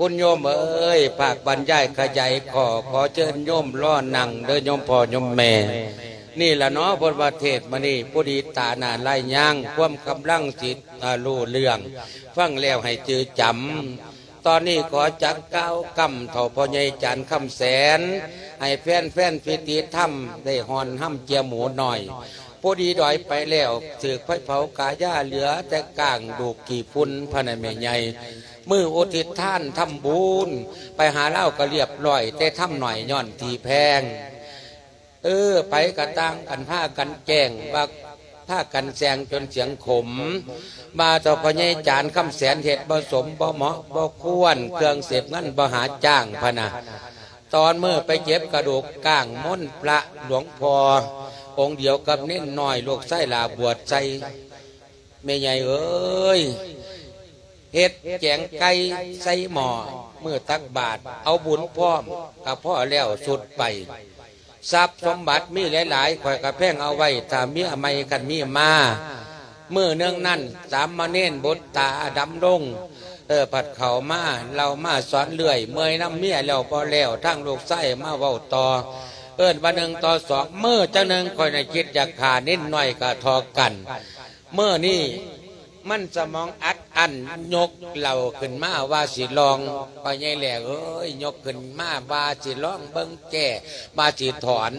คุณโยมเอ้ยภาคบรรยายขยายขอขอเชิญโยมล้อนั่งเด้อโยมพ่อโยมแม่ นี่ละเนาะบนประเทศมานี่ผู้ดีตาหนาไล่ย่างความกำลังจิตรู้เรื่อง ฟังแล้วให้จือจำตอนนี้ขอจักก้าวกำเถ่าพ่อใหญ่จันคำแสน ให้แฟนแฟนพิธีถ้ำได้หอนห้ำเจียหมูหน่อยผู้ดีดอยไปแล้วถือไฟเผากาย่าเหลือแต่ก้างดูกี่พุ่นพระนแม่ใหญ่ มืออุทิศท่านทำบุญ ไปหาเล่าก็เรียบร้อย แต่ทำหน่อยย่อนทีแพง เออ ไปกระตังกันผ้ากันแจ้งว่าผ้ากันแซงจนเสียงขม มาต่อพญายจานคำแสนเหตุบสมบ่เหมาะบ่ควร เครื่องเสพเงินบ่หาจ้างพนะตอนเมื่อไปเจ็บกระดูกก้างม้นพระหลวงพอองค์เดียวกับเน้นหน้อยลูกไส้ลาบวชใจแม่ใหญ่เอ้ย เฮ็ดแจงไก่ใส่หม้อเมื่อตักบาท เอาบุญพร้อมกับพ่อแล้วสุดไปทรัพย์สมบัติมีหลายๆข่อยกระแพงเอาไว้ถ้ามีอะไรกันมีมาเมื่อเนื่องนั่นสามมาเน้นบทตาดำลงเออผัดเข่ามาเรามาสอนเลื่อย เมื่อยน้ำเมียแล้วพอแล้วทั้งลูกไส้มาเว้าต่อ เอิ้นวันหนึ่งต่อสองเมื่อเจ้าหนึ่งคอยในคิดอยากขานิดหน่อยก็ทอกัน เมื่อนี่มันสมองอัด อันยกเราขึ้นมาว่าสิลองไปไงแหล่เอ้ยยกขึ้นมาว่าสิลองเบิ้งแก่ว่าสิถอน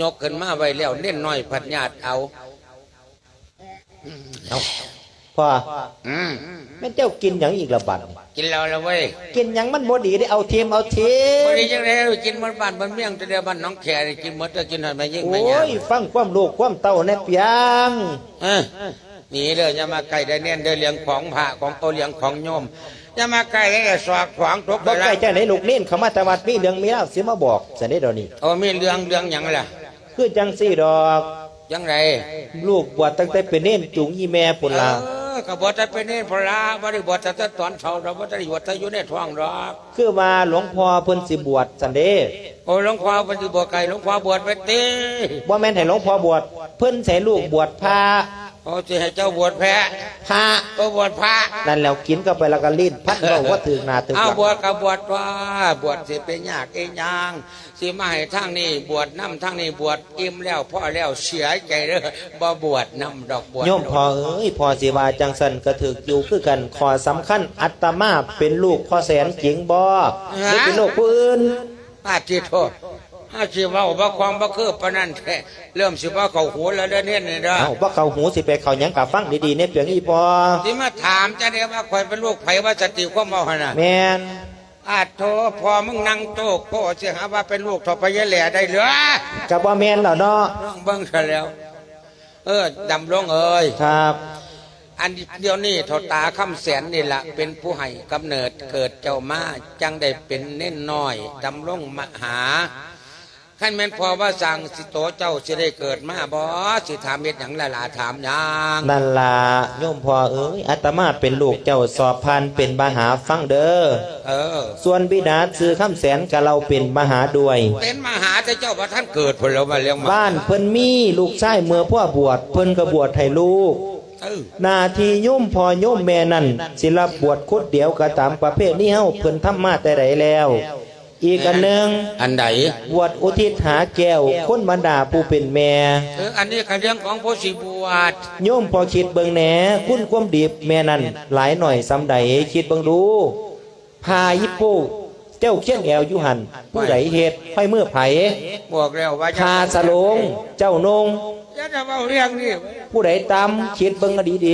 ยกขึ้นมาไว้แล้วเน้นน้อยพัดญาติเอาพ่ออืมแม่นเจ้ากินหยังอีกละบัดกินเราแล้วเว้ยกินหยังมันบ่ดีได้เอาเทียมเอาเทียวันมนี้จังไดกินมันบ้านมันเมี่ยงแต่เดียวบ้านน้องแขกกินหมดแต่กินหน่อยไม่ยิ่งไม่โอ้ยากยฟังความลูกความเต้าแนบยังเออ หนีเลยอย่ามาใกล้ได้เน้นเดินเลี้ยงของพระของโตเลี้ยงของโยมอย่ามาใกล้ได้สอกขวางทุกบ่เวใกลาล้จังไดลูกเน้นเขามาแต่วัดมีเรื่องมีราวสิมาบอกสันได้ดอกนี้โอ้มีเรื่องเรื่องหยังล่ะคือจังซี่ดอกยังไงลูกบวชตั้งแต่เป็นเน้นจุงอีแม่พุ่นล่ะเออกบวชจะเป็นเนตรพระบริบวชจะตอนเช้าเราบริบวชจะอยู่ในท้องหรอกคือว่าหลวงพ่อเพิ่นสิบวชสันเด้โอ้หลวงพ่อปฏิบัติไก่หลวงพ่อ บวชไปตีบ่แม่นให้หลวงพ่อบวชเพิ่นใส่ลูกบวชพระ โอ้จะให้เจ้าบวชแพ้พระก็บวชพระนั่นแล้วกินเข้าไปแล้วก็ลิ้นพัดเว้าว่าถึกหน้าถึกเอาหลังบวชกับบวชว่าบวชสิเป็นยากเองยังสิมาให้ทางนี้บวชน้ำทางนี้บวชอิ่มแล้วพ่อแล้วเสียใจเด้อบ่บวชน้ำดอกบวชโยมพ่อเอ้ยพ่อสิว่าจังสันก็ถึกอยู่คือกันขอสำคัญอัตมาเป็นลูกพ่อแสนจริงบ่หรือเป็นลูกผู้อื่นอาจิโทษ อาจิเว่าบ่ความบ่คือปานนั้นแท้เริ่มสิว่าเขาหัวแล้วเด้อเนี่ยนี่เด้อเอ้าว่าเขาหูสิไปเขาหยังกะฟังดีๆในเปียงอีพ่อที่มาถามจะได้ว่าคอยเป็นลูกไผว่าสติความเมาหั่นน่ะแม่นอาโทพอมึงนั่งโต๊ะโพสิหาว่าเป็นลูกทอพยะแหล่ได้เหรือกับว่าแม่นแล้วเนาะน้องเบิ่งซะแล้ว เออดำลงเอ้ยครับอันเดียวนี้เทาตาคำแสนนี่ละเป็นผู้ให้กำเนิดเกิดเจ้ามาจังได้เป็นเน้นน้อยดำลงมหา ขั้นแม่นพอว่าสั่งสิโตเจ้าสิได้เกิดมาบ่สิถามเม็ดหยังละลาถามหยังนั่นล่ะโยมพ่อเอ้ยอาตมาเป็นลูกเจ้าสอบผ่านเป็นมหาฟังเด้อเออ ส่วนบิดาซื้อคำแสนกับเราเป็นมหาด้วย เป็นมหาแต่เจ้าพระท่านเกิดพนแล้วมาเลี้ยงมาบ้านเพิ่นมีลูกชายเมื่อพ่อบวชเพิ่นก็บวชให้ลูกเออหนาทีโยมพอโยมแม่นั่นศิลบวชคุดเดียวก็ตามประเภทนี้เฮาเพิ่นทำมาแต่ใดแล้ว อีกอันหนึ่งอันใดบวชอุทิศหาแก้วคนบรรดาผู้เป็นแม่เอออันนี้ก็เรื่องของผู้สิบวชโยมพอคิดเบิ่งแหนคุณความดีแม่นั่นหลายหน่อยสำใดคิดเบิ่งดูพายิปโปเจ้าเขียนแอวอยู่หันผู้ใดเฮ็ดไฟเมื่อไผบอกแล้วว่าพาสลงเจ้านงจะจะเว้าเรื่องนี้ผู้ใดตามคิดเบิ่งก็ดีจ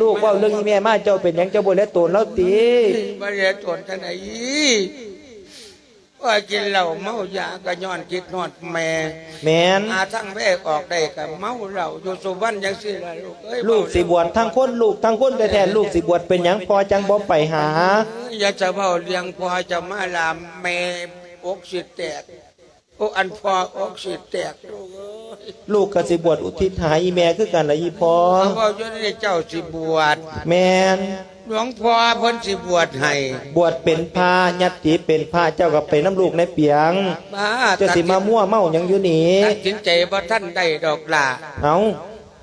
ลูกเว่าเรื่องอีแม่มาเจ้าเป็นหยังเจ้าบ่และตนแล้วติบ่ได้ตนกันไหนว่ากินเหล้าเมายาก็ย้อนคิดฮอดแม่ แม่นอาทั้งแม่ออกได้ก็เมาเหล้าอยู่สุวรรณจังซี่ล่ะลูกเอ้ยลูกสิบวชทั้งคนลูกทั้งคนแต่แทนลูกสิบวชเป็นหยังพอจังบ่ไปหา อย่าจะเว้าเลี้ยงพอจะมาลามแม่อกสิแตก โอ้อันพออกสิแตกลูกเอ้ยลูกก็สิบวชอุทิศหาอีแม่คือกันละอีพอเขาเว้าอยู่ในเจ้าสิบวชแม่นหลวงพ่อเพิ่นสิบวชให้บวชเป็นพระยัตติเป็นพระเจ้าก็ไปน้ำลูกในเปียงบ้าเจะสิมามั่วเมาหยังอยู่นี่ตัดสินใจบ่ท่านได้ดอกล่ะเอา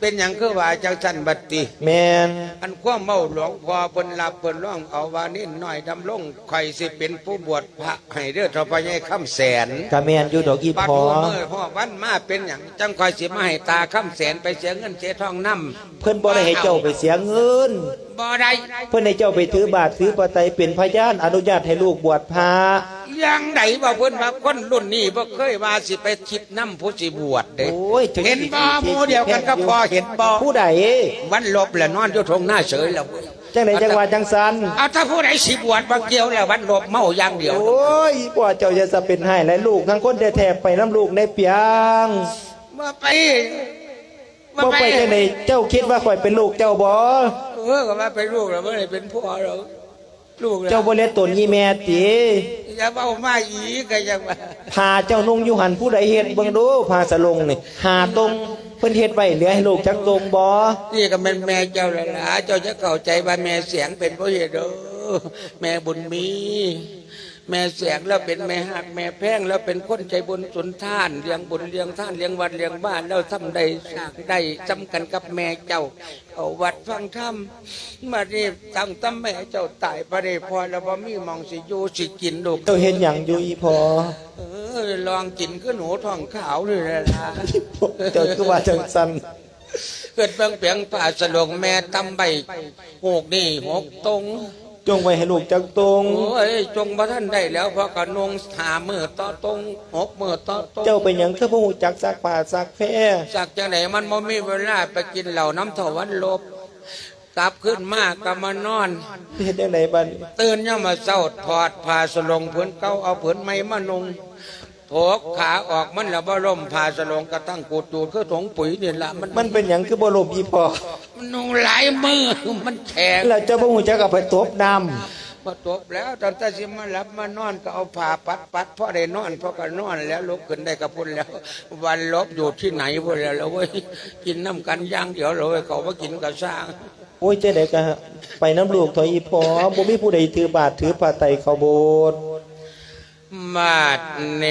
เเป็นอย่างคือว่าจังสันบัดติแมนอันความเมาหลวงพ่อเพิ่นรับเพิ่นร้องเอาว่านิดหน่อยดำลงใครสิเป็นผู้บวชพระให้เด้อทพญายคำแสนกะแมนอยู่ดอกอีบัดพอหัวมือพ่อวันมาเป็นอย่างจังคอยสิมาให้ตาคำแสนไปเสียเงินเสียทองนำเพิ่นบ่ได้ให้เจ้าไปเสียเงินบ่ได้เพิ่นให้เจ้าไปถือบาทถือปไตยเป็นพยานอนุญาตให้ลูกบวชพระ ยังไดบ่เพิ่นว่าคนรุ่นนี้บ่เคยว่าสิไปคิดนำผู้สิบวชเด้โอ้ยถึงเห็นบ่หมู่เดียวกันก็พอเห็นบ่ผู้ใดวันลบแล้วนอนอยู่ตรงหน้าเฉยแล้วจังไดจังว่าจังสันเอาถ้าผู้ใดสิบวชบ่เกี่ยวแล้ววันลบเมาอย่างเดียว โอ้ยพ่อเจ้าจะสะเป็นให้และลูกทั้งคนแท้ๆไปน้ำลูกในเปียงมาไปบ่ไปจังไดเจ้าคิดว่าข่อยเป็นลูกเจ้าบ่เออก็ว่าเป็นลูกแล้วไม่ได้เป็นพ่อหรอก ลูกแล้วเจ้าบ่เลี้ยงตนยี่แม่ติอย่าเบ้ามาอีกก็ยังว่าพาเจ้านุ่งอยู่หันผู้ใดเฮ็ดเบิ่งดูพาสลงนี่หาตรงเพิ่นเฮ็ดไว้เหลือให้ลูกจักตรงบ่นี่ก็เป็นแม่เจ้าและล่ะเจ้าจะเข้าใจว่าแม่เสียงเป็นเพราะเหตุเด้อแม่บุญมี แม่เสียงแล้วเป็นแม่หักแม่แพงแล้วเป็นคนใจบุญสุนท่านเลี้ยงบุญเลี้ยงท่านเลี้ยงวัดเลี้ยงบ้านแล้วทำได้สร้างได้จำกันกับแม่เจ้าเอาวัดฟังธรรมมานี่ตั้งตั้แม่เจ้าตายประเดี๋ยวพอแล้วบ่มีหมองสิอยู่สิกินลูกเจ้าเฮ็ดหยังอยู่อีพอเออลองกินก็หนูทองขาวเลยล่ะเจ้าคือว่าจังซั่นเกิดเบิ่งเปียงป่าสลวงแม่ตำใบหกนี่หกตรง จงไว้ให้ลูกจักตรงโอ้ยจงบ่ท่านได้แล้วเพราะกระนงหามือต่อตรงหกมือต่อตรงเจ้าเป็นหยังคือบ่ฮู้จักซักผ้าซักแพรจากจังไหนมันบ่มีเวลาไปกินเหล่าน้ำถวันลบกลับขึ้นมากก็มานอนเฮ็ดจังไดบัดนี้ตื่นย่ามาเศร้าถอดผ้าสลงเพื้นเก้าเอาเพื้นไม้มานุงโถกขาออกมันแล้วบ่ล่มผ้าสลงกระตั้งกูดจูดคือถงปุ๋ยนี่ละมันมันเป็นหยังคือบ่ลบอีพอมันนุงหลายมือมันแข็งแล้วเจ้าบ่ฮู้จักเอาไปตบน้ำพอจบแล้วตอนตาสิมาหลับมานอนก็เอาผ้าปัดปัดพ่อได้นอนพ่อก็นอนแล้วลุกขึ้นได้กระพุ่นแล้ว วันลบอยู่ที่ไหนพุ่นแล้วเราเว้ยกินน้ำกันอย่างเดียวเราเว้ยเขาว่ากินกระซ่างโอ้ยเจ๊ไดก็ไปน้ำลูกถอยอีพอบ่มีผู้ใดถือบาทถือผ้าไตรเข้าโบสถ์มาดเน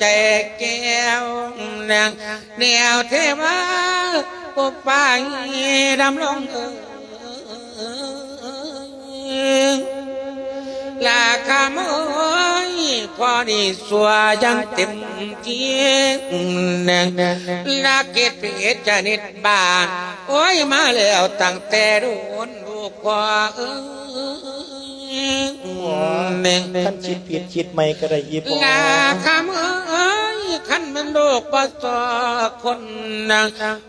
ใจแก้วนางแนวเทวาปกปังดำลงเอ่ยลาคำเอ้ยพอนี่สัวยังเต็มที่นางลาเกตเพชรจนิดบาน โอ้ยมาแล้วตั้งแต่รุ่นลูกพ่อเอ้ย หนึ่งคันคิดผิดคิดใหม่ก็ได้อีพอลาคำเอ้ยขันมันโลกบ่สอคนนาง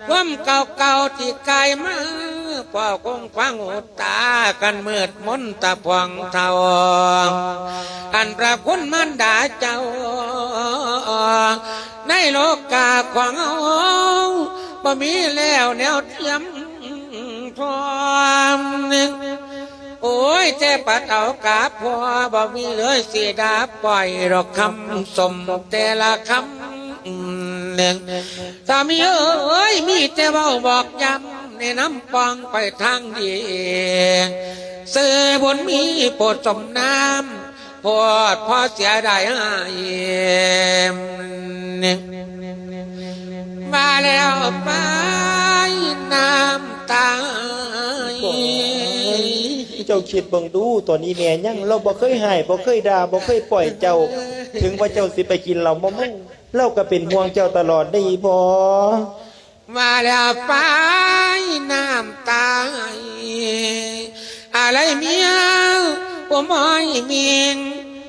ความเก่าเก่าๆที่กายมาพ่อคงฟังหูตากันมืดมนตาพองเทาอันพระคุณมันดาเจ้า ในโลกาของเอาบ่มีแล้วแนวเทียมพร้อมหนึ่ง โอ้ยเจ้ปัดเอากาพอบ่มีเลยสีดาปล่อยดอกคำสมแต่ละคำหนึ่งสามีเอ้ยมีแต่เบาบอกย้ำในน้ำปองไปทางดีเสือบนมีโปรดสมน้ำพอดพอเสียดายหายหนึ่งมาแล้วไปน้ำ เจ้าคิดเบิ่งดูตอนนี้แม่ยังเราบ่เคยให้บ่เคยด่าบ่เคยปล่อยเจ้า ถึงว่าเจ้าสิไปกินเหล้าบ่มั่งเราก็เป็นห่วงเจ้าตลอดได้อีพอมาแล้วไปน้ำตาอะไรเมียผมมอยเมียง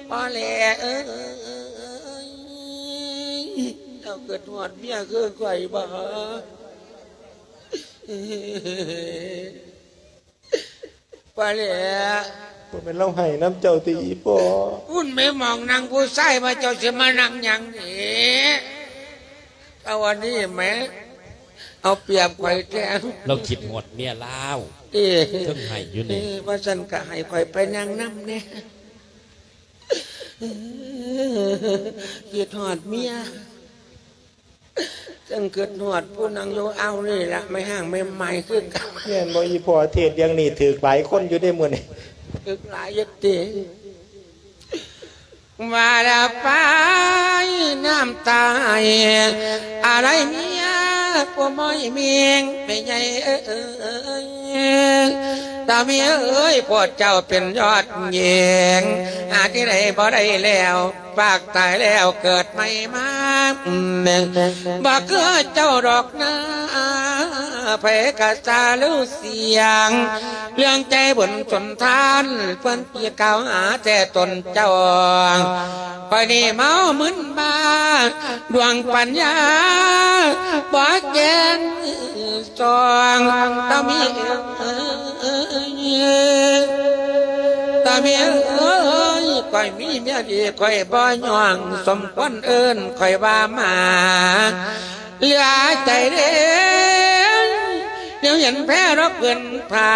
พอแลเอ้ยเราเกิดหอดเมียคือไข่บ้าพอแล้วบ่แม่นเราให้น้ำเจ้าติอีพอคุณไม่มองนางผู้ใส่มาเจ้าจะมานั่งหยังนี่เอาวันนี้แหม่เอาเปรียบไข่แทงเราคิดหมดเมียลาวเอ๊ะเพิ่งให้อยู่นี่เอ๊ะว่าฉันก็ให้ข่อยไปนั่งน้ำเนี่ยเกียดหอดเมีย จังเกิดหอดผู้นางโยเอานี่ละไม่ห่างไม่ใหม่คือเกันแม่นบ่อีพอเทศอย่างนี้ถือหลายคนอยู่ได้มื้อนี้คือหลายยติว่าดาไปน้ำตายอะไรเมียกูมอยเมียงไปใหญ่เอ้ย ตาเมียเอ้ยพวกเจ้าเป็นยอดเยียงหาที่ไหนบ่ได้แล้วปากตายแล้วเกิดไม่มาบ่เกิดเจ้าดอกนะเพกะซาลูเสียง เรื่องใจบนสนทานเพื่อนเพียกล่าวหาแต่ตนเจ้าคอยนี่เมามึนมาดวงปัญญาบ่แจ้งสองต้องมีตาเมียเอ้ยคอยมีเมียดีคอยบ่ย่องสมควรเอิ้นคอยว่ามาเหลือใจเด้งเดี๋ยวเห็นแพ้รบเกินผ่า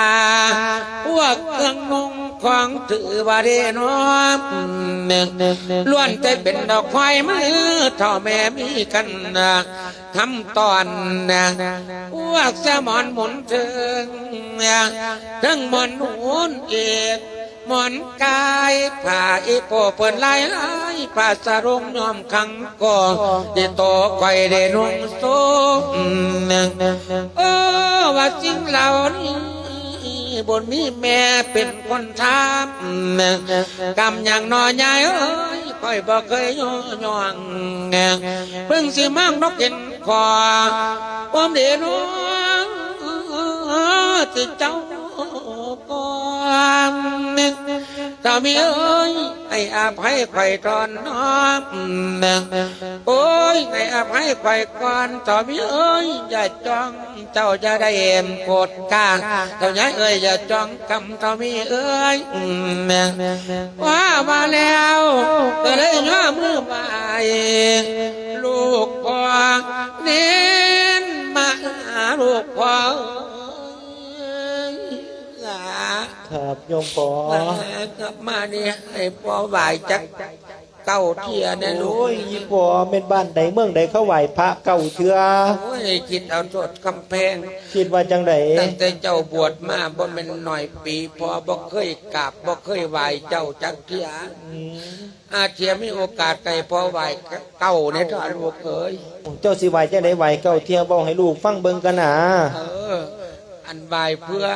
พวกเครื่องนุ่งของถือว่าเดนอมล้วนแต่เป็นดอกควายมือท่าแม่มีกันนะ ทำตอนนะพวกสมอนหมุนเทิงทั้งหมอนหุนเอกหมอนกายผ่าอีโปเปิดลายลายผ่าสรุงยอมขังก่อเดโตไข่เดนุ่งโซเออว่าจริงเหล่านี้บนมีแม่เป็นคนทำกำอย่างนอใหญ่เอ้ยค่อยบอกเคยย่อย่องเพิ่งสิมั่งนกเห็น คอความเดน้องที่เจ้าก่อนถ้ามีเอ้ยให้อภัยไข่ตอนน้องโอ้ยให้อภัยไข่ก่อนถ้ามีเอ้ยอย่าจ้องเจ้าจะได้เอ็มโกรธกาเจ้าย้ายเอ้ยอย่าจ้องกำถ้ามีเอ้ยว่ามาแล้วก็เลยย่อมือไป โยมพอกลับมาเนี่ยให้พ่อไหวจักเก้าเทียนะลูโอ้กยยี่พอเป็นบ้านใดเมืองใดเขาไหวพระเก่าเชื่อโอ้ยคิดเอาโทษกำแพง คิดว่าจังไดตั้งแต่เจ้าบวชมาบ่เป็นหน่อยปีพอบ่เคยกราบบ่เคยไหวเจ้าจักเทียอืมอาเทียมีโอกาสไกลพอไหวเก้าในทานลูกเอ้ยเจ้าสิไหวจังไดไหวเก่าเที่ยวบอกให้ลูกฟังเบิ่งกันนะเอออันไหวเพื่อ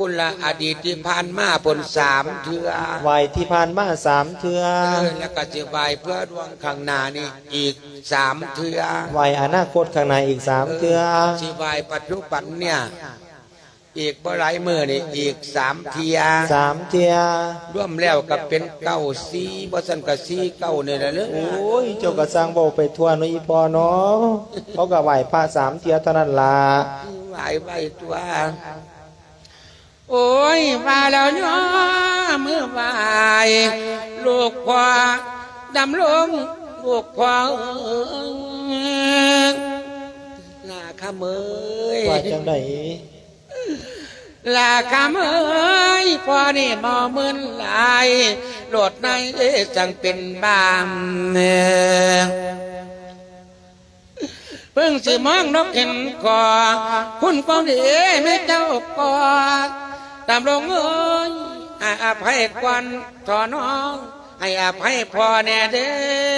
คุณละอดีตที่ผ่านมาบนสามเทือไหวที่ผ่านมาสามเทือเออแล้วก็จะไหวเพื่อดวงข้างหน้านี่อีกสามเทือไหวอนาคตข้างในอีกสามเทือสิไหวปัจจุบันเนี่ยอีกบ่หลายมือนี่อีกสามเทียสามเทือร่วมแล้วก็เป็นเก้าสีบ่สันก็สีเก้านี่แหละเนอะโอ้ยเจ้าก็สร้างเบาไปทั่วเน้อยพอเนาะเขาก็ไหวพระสามเทือเท่านั้นล่ะไหวไหวตัว โอ้ยมาแล้วเนาะมือไหวลูกพ่อดำลงลูกพ่อเอ้ยลาขเมยว่าจังไดลาขเมยพ่อนี่มอมึนหลายโหลดในเอจังเป็นบามเนี่ยเพิ่งสิมองนกเห็นคอคุณกองดีไม่เจ้ากอด ตามลงเอ้ยให้อภัยควันทอน้อง ให้อภัยพ่อแน่เด้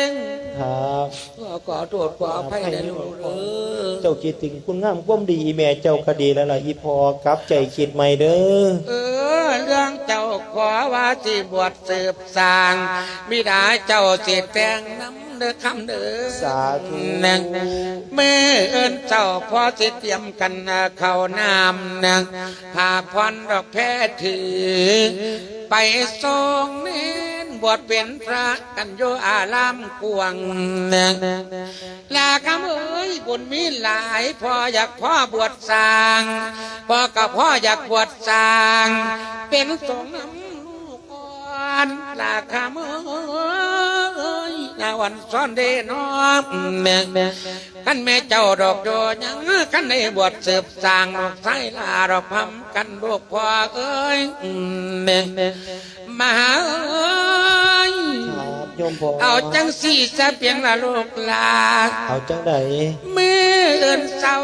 งครับพ่อขอโทษขออภัยนะลูกเออเจ้าคิดถึงคุณงามความดีอีแม่เจ้าก็ดีแล้วล่ะอีพอกลับใจคิดใหม่เด้อเออเรื่องเจ้าขอว่าสิบวชสืบสร้างบิดาเจ้าสิแต่งน้ำเด้อคำเด้อสาธุนังเมื่อเอินเจ้าพอสิเตรียมกันเข้าน้ำนังพาพรดอกแพ้ถือไปทรงเน้น บวชเป็นพระกันโยอารามกวงนังลาคำเอ้ยบุญมีหลายพ่ออยากพ่อบวชสร้างพ่อกับพ่ออยากบวชสร้าง เป็นสงฆ์น้ำลูกอ่อนลาคำเอ้ยนาวันซ้อนเดนอมแม่ขันแม่เจ้าดอกโดยังขันในบวชสืบสร้างดอกไส้ลาดอกพำกันลูกพ่อเอ้ยแม่มาหาเอ้ยครับโยมพอเอาจังสี่จะเพียงละลูกลาเอาจังไดเมื่อเอินเศร้า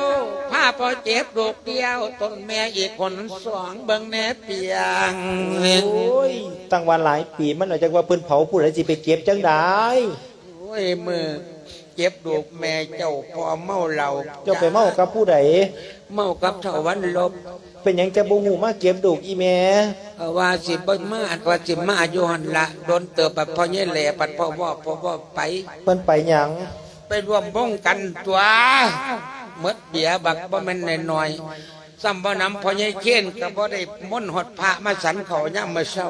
ผ้าพอเจ็บลูกเดียวต้นแม่อีกคนสองเบิ่งแน่เปียงโอ้ยตั้งวันหลายปีมันอาจจะว่าเพิ่นเผาผู้ใดสิไปเก็บจังได้โอ้ยมือเจ็บลูกแม่เจ้าพอเมาเหล้าเจ้าไปเมากับผู้ใดเมากับเถาวันลบ เป็นหยังจะบ่ฮู้มาเก็บดูกอีแม่เอาว่าสิบ่มาอันว่าสิมาอยู่หันละโดนเติบปัดพ่อเย่แหล่ปัดพ่อว่าพ่อว่าไป เพิ่นไปหยังไปร่วมวงกันตัวหมดเบียบักบ่แม่นน้อยๆซ้ำบ่นำพ่อใหญ่เขียนก็บ่ได้มนต์หดพระมาสันเขาย่ามมื้อเช้า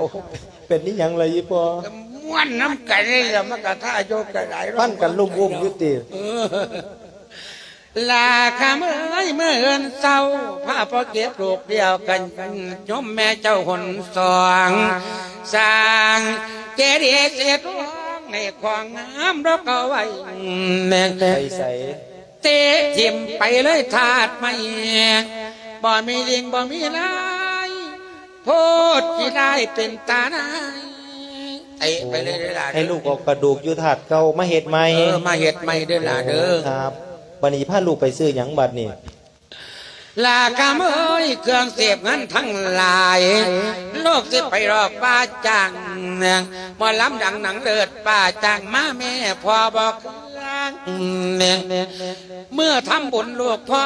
เป็นนี่หยังเลยอีพ่อก็ม่วนน้ำกันนี่ล่ะมันก็ท่าโยกก็ได้ปั้นกันลุมอุ้มอยู่ติ เออ ลาคำเอ้ยเมื่อเอินเศร้าพาพ่อเก็บลูกเดียวกันยมแม่เจ้าคนสองสร้างเจดีย์เสียทองในความงามเราก็ไว้แม่งไปใส่เตะทิมไปเลยถาดไม่บ่มีเลียงบ่มีลายโพดที่ได้เป็นตาหนายเตะไปเลยเด้อล่ะให้ลูกเออกกระดูกอยู่ถาดเก่ามาเฮ็ดใหม่เออมาเห็ดไม่เด้อล่ะเด้อครับ บัดนี้พาลูกไปซื้อหยังบัดนี่ลากามเอ้ยเครื่องเสียบเงินทั้งหลาย โลกสิไปรอบป้าจังหมอลำดังหนังเลิศป้าจังมาแม่พอบอกเครื่องเมื่อทำบุญลูกพ่อ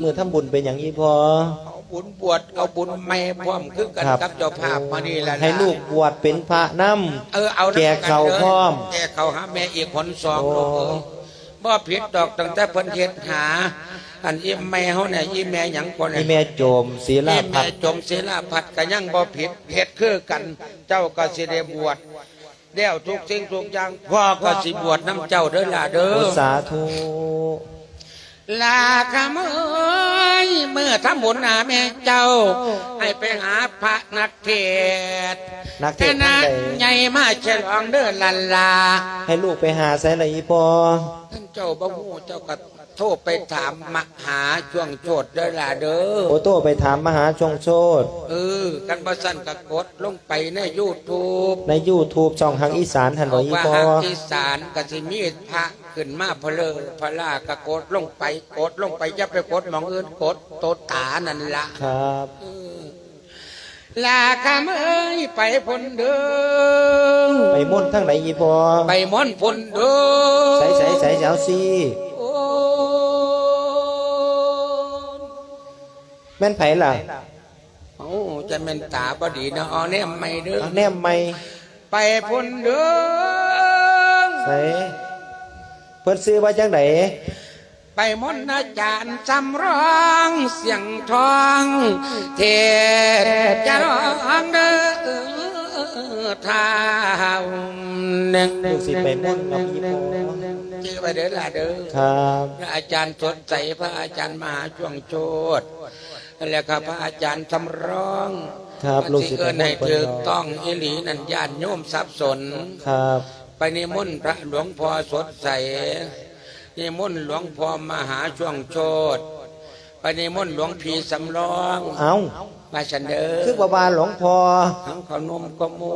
เมื่อทำบุญเป็นหยังอีพ่อเอาบุญบวชเอาบุญไม่พร้อมคือกันครับ กับเจ้าภาพมานี่แหละนะให้ลูกบวชเป็นพระนำเออเอาแก่เขาพร้อม แก่เขาหาแม่อีกคนสองโอ้ลูกเอ้ย บ่ผิดดอกตั้งแต่เพิ่นเฮ็ดหา อันอีแม่เฮาเนี่ยอีแม่หยังคนอีเนี่ยแม่โจมศีลาอีพัแม่ดจมศีลาพัดก็ยังบ่ผิดเฮ็ดคือกัน เจ้าก็สิได้บวชแล้วทุกสิ่งทุกอย่างพ่อก็สิบวชน้ำเจ้าเด้อล่ะเด้โออสาธุ ลาคำเอ้ยเมื่อทำบุญหาแม่เจ้า ให้ไปหาพระนักเทศน์นักเทแต่ศน์นะท่านใดใหญ่มาฉลองเด้อลันลา ให้ลูกไปหาใส่ละอีพ่อท่านเจ้าบ่ฮู้เจ้าก็โทรไปถามมหาช่วงโชดเด้อล่ะเด้อโอโต้ไปถามมหาชงโชตเออกันบ่สั่นก็กดลงไปใน YouTube ใน YouTube ช่องทางอีสานท่านบ่บอกอีว่าพ่อหากที่ศาลก็สิมีพระ ขึ้นมาเพลอพระลากกดลงไปกดลงไปอย่าไปกดหมองอื่นกดโตตานั่นละครับลาคำเอ้ยไปพ้นเด้อไปม่วนทางไหนอีพ่อไปม้อนพ้นเด้อใส่ใส่ใส่เจ้าซีโอ้แม่นไผล่ะโอ้จะเป็นตาบดีนะอ๋อเนี่ยไม่เด้อเอาแนมไม่ไปพ้นเด้อใส่เพิ่นซื้อว่าจังไดไปมนต์อาจารย์จำร้องเสียงทอง เทศจะร้องเด้อท้าวหนึ่งลูกสิไปม่วนกับอีพ่อชื่อไปเด้อล่ะเด้อครับพระอาจารย์สดใสพระอาจารย์มหาช่วงโชดแล้วก็พระอาจารย์จำร้อง ครับลูกสิที่ไปเอิ้นม่วให้นเพิ่นถูกดอกต้องอิหลีนันญาติโยมสับสนครับ ไปนิมนต์พระหลวงพ่อสดใส นิมนต์หลวงพ่อมหาช่วงโชดไปนิมนต์หลวงพีสำรองเอามาฉันเด้อคือบ่บาหลวงพ่อทั้งขนมก็มู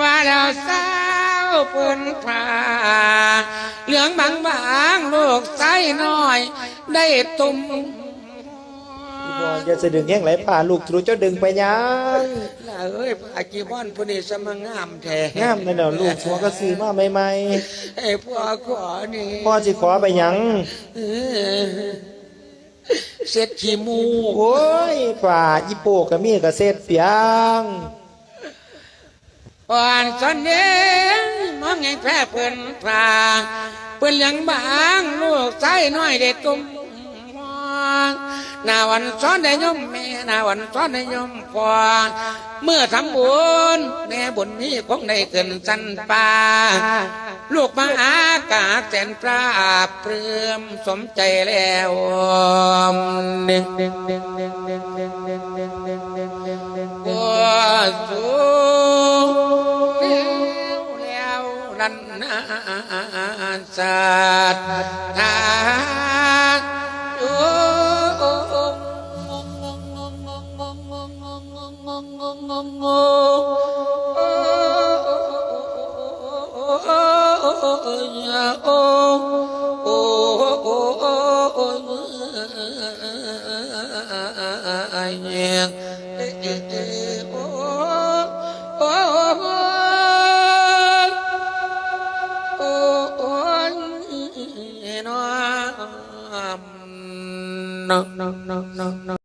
ว่าแล้วสาวเปิ้นผาเหลืองบางบางๆลูกไส้น้อย ได้ตุ่ม อีพ่ออย่าสะดึงแห้งไหลผ่าลูกรู้เจ้าดึงไปยังล่ะเอ้ยพระจีบอนผู้นี้สมงามแท้งามนั่นแหละลูกชัวก็ซื้อมาใหม่ไอ้พ่อขอนี่ๆพ่อสิขอไปหยังเออเสร็จขี้มูกโอ้ยฝ่าอีโปกะมีกะเซ็ดเปียง อ่อนสอนเน้มองไงแพ้เพิ่นพาเพิ่นยังบางลูกไส้น้อยเด็ดตุ่มห นาวันซ้อนได้ยมแม่นาวันซ้อนได้ยมกว่าเมื่อทำบุญแม่บุญนี้คงได้เกินสันปาลูกมาอากาศแสนปราเปรื่มสมใจแล้วกัวสูแล้วรันนาสัตทาโ no, no, no, no, no.